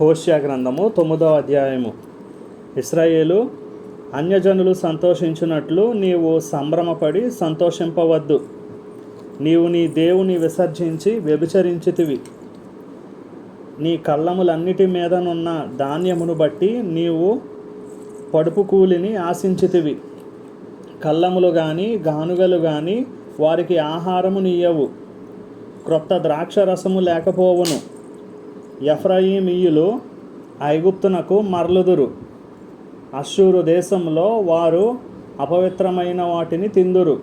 హోష్యా గ్రంథము తొమ్మిదవ అధ్యాయము. ఇస్రాయేలు అన్యజనులు సంతోషించినట్లు నీవు సంభ్రమపడి సంతోషింపవద్దు. నీవు నీ దేవుని విసర్జించి వ్యభిచరించితివి. నీ కళ్ళములన్నిటి మీదనున్న ధాన్యమును బట్టి నీవు పడుపు కూలిని ఆశించితివి. కళ్ళములు కానీ గానుగలు కానీ వారికి ఆహారము నీయవు క్రొత్త ద్రాక్ష రసము లేకపోవును. ఎఫ్రాయిమీయులు ఐగుప్తునకు మరలుదురు. అశ్షూరు దేశంలో వారు అపవిత్రమైన వాటిని తిందురు.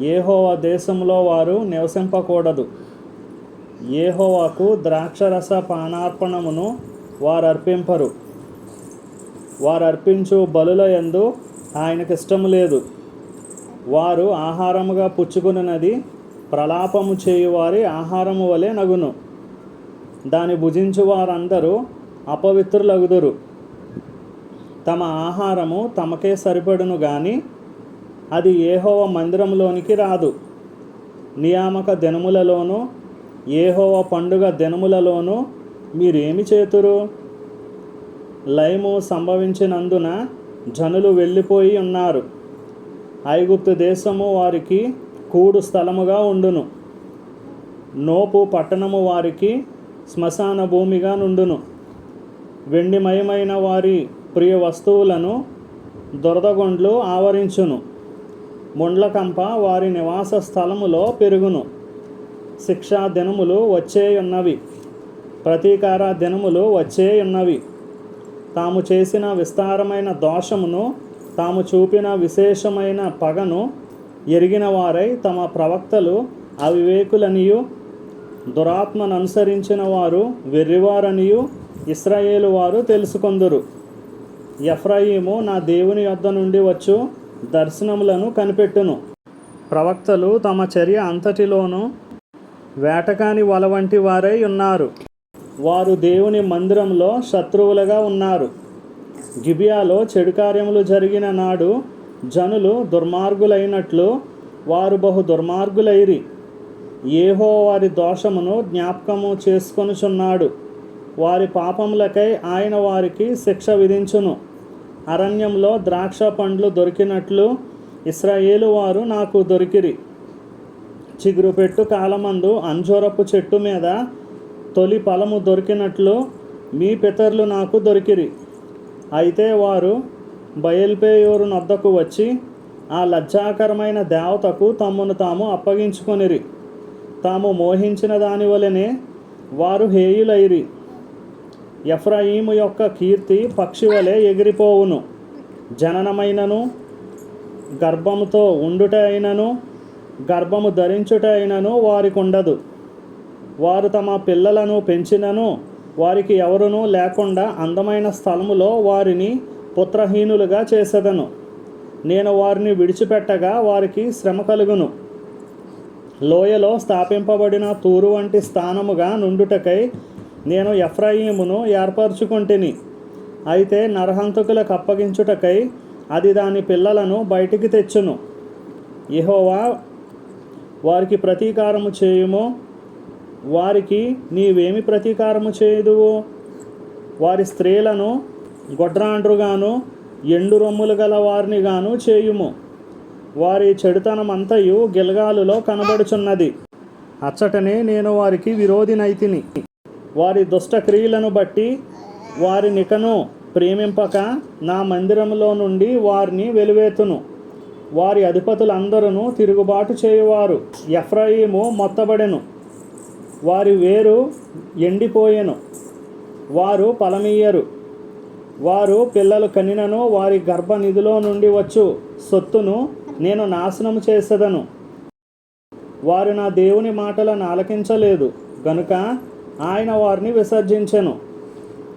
ఏహోవా దేశంలో వారు నివసింపకూడదు. ఏహోవాకు ద్రాక్షరస పానార్పణమును వారు అర్పింపరు వారు అర్పించు బలుల ఎందు ఆయనకి ఇష్టం లేదు. వారు ఆహారముగా పుచ్చుకున్నది ప్రలాపము చేయువారి ఆహారము వలె నగును. దాని భుజించు వారందరూ అపవిత్రులగుదురు. తమ ఆహారము తమకే సరిపడును గాని అది ఏహోవ మందిరంలోనికి రాదు. నియామక దినములలోనూ ఏహోవ పండుగ దినములలోనూ మీరేమి చేతురు? లయము సంభవించినందున జనులు వెళ్ళిపోయి ఉన్నారు. ఐగుప్తు దేశము వారికి కూడు స్థలముగా ఉండును. నోపు పట్టణము వారికి శ్మశాన భూమిగా నుండును. వెండిమయమైన వారి ప్రియ వస్తువులను దొరదగొండ్లు ఆవరించును. ముండ్లకంప వారి నివాస స్థలములో పెరుగును. శిక్షా దినములు వచ్చేయున్నవి. ప్రతీకార దినములు వచ్చేయున్నవి. తాము చేసిన విస్తారమైన దోషమును తాము చూపిన విశేషమైన పగను ఎరిగిన వారై తమ ప్రవక్తలు అవివేకులనియు దురాత్మను అనుసరించిన వారు వెర్రివారనియు ఇస్రాయేలు వారు తెలుసుకొందురు. ఎఫ్రాయిము నా దేవుని యొద్ద నుండి వచ్చు దర్శనములను కనిపెట్టును. ప్రవక్తలు తమ చర్య అంతటిలోనూ వేటకాని వల వంటి వారై ఉన్నారు. వారు దేవుని మందిరంలో శత్రువులుగా ఉన్నారు. గిబియాలో చెడు కార్యములు జరిగిన నాడు జనులు దుర్మార్గులైనట్లు వారు బహు దుర్మార్గులైరి. ఏహో వారి దోషమును జ్ఞాపకము చేసుకొనుచున్నాడు. వారి పాపములకై ఆయన వారికి శిక్ష విధించును. అరణ్యంలో ద్రాక్ష పండ్లు దొరికినట్లు ఇస్రాయేలు వారు నాకు దొరికిరి. చిగురు పెట్టు కాలమందు అంజూరపు చెట్టు మీద తొలి ఫలము దొరికినట్లు మీ పితరులు నాకు దొరికిరి. అయితే వారు బయల్పేయూరు నొద్దకు వచ్చి ఆ లజ్జాకరమైన దేవతకు తమ్మును తాము అప్పగించుకొనిరి. తాము మోహించిన దాని వలనే వారు హేయులైరి. ఎఫ్రాయిము యొక్క కీర్తి పక్షి వలె ఎగిరిపోవును. జననమైనను గర్భముతో ఉండుట అయినను గర్భము ధరించుట అయినను వారికి ఉండదు వారు తమ పిల్లలను పెంచినను వారికి ఎవరునూ లేకుండా అందమైన స్థలములో వారిని పుత్రహీనులుగా చేసేదను. నేను వారిని విడిచిపెట్టగా వారికి శ్రమ కలుగును. లోయలో స్థాపింపబడిన తూరు వంటి స్థానముగా నుండుటకై నేను ఎఫ్రాయిమును ఏర్పరచుకొంటిని. అయితే నరహంతకులకు అప్పగించుటకై అది దాని పిల్లలను బయటికి తెచ్చును. ఇహోవా వారికి ప్రతీకారము చేయుము వారికి నీవేమి ప్రతీకారము చేయుదువు? వారి స్త్రీలను గొడ్రాండ్రుగాను ఎండు రొమ్ములు గల వారిని గాను చేయుము. వారి చెడుతనం అంతయు గిల్గాలులో కనబడుచున్నది. అచ్చటనే నేను వారికి విరోధినైతిని వారి దుష్ట క్రియలను బట్టి వారి నికను ప్రేమింపక నా మందిరంలో నుండి వారిని వెలివేతును. వారి అధిపతులందరూ తిరుగుబాటు చేయువారు. ఎఫ్రాయిము మొత్తబడెను. వారి వేరు ఎండిపోయెను. వారు ఫలమీయరు వారు పిల్లలు కనినను వారి గర్భనిధిలో నుండి వచ్చు. సొత్తును నేను నాశనము చేసేదను. వారు నా దేవుని మాటలను ఆలకించలేదు. గనుక ఆయన వారిని విసర్జించెను.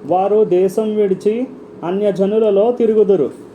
వారు దేశం విడిచి అన్యజనులలో తిరుగుదురు.